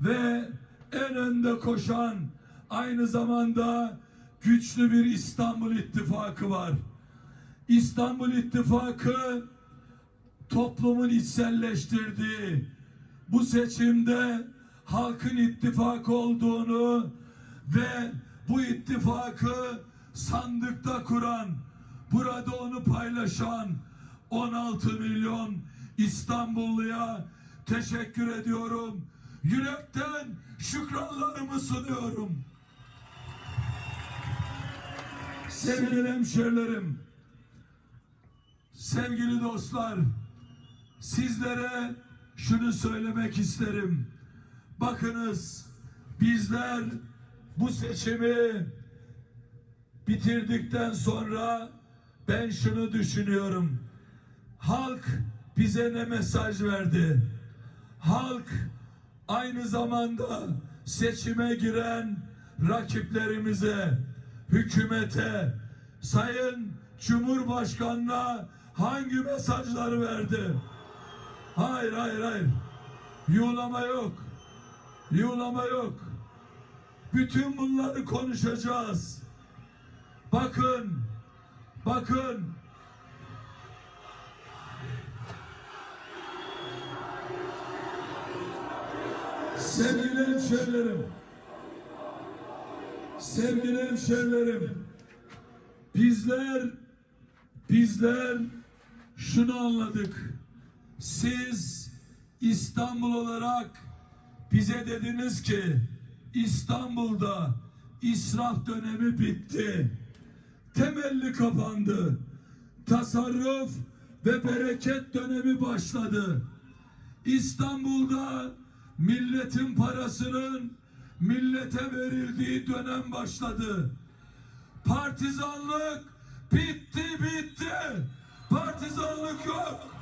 ve en önde koşan aynı zamanda güçlü bir İstanbul İttifakı var. İstanbul İttifakı toplumun içselleştirdiği bu seçimde halkın ittifakı olduğunu ve bu ittifakı sandıkta kuran, burada onu paylaşan 16 milyon İstanbulluya teşekkür ediyorum. Yürekten şükranlarımı sunuyorum. Sevgili hemşerilerim, sevgili dostlar, sizlere şunu söylemek isterim. Bakınız bizler bu seçimi bitirdikten sonra ben şunu düşünüyorum. Halk bize ne mesaj verdi? Halk aynı zamanda seçime giren rakiplerimize, hükümete, Sayın Cumhurbaşkanı'na hangi mesajları verdi? Hayır, hayır, hayır. Yuğlama yok. Yuğlama yok. Bütün bunları konuşacağız. Bakın, bakın. Sevgili hemşerilerim, sevgili hemşerilerim, bizler, bizler şunu anladık. Siz İstanbul olarak bize dediniz ki İstanbul'da israf dönemi bitti. Temelli kapandı. Tasarruf ve bereket dönemi başladı. İstanbul'da milletin parasının millete verildiği dönem başladı. Partizanlık bitti bitti. Partizanlık yok.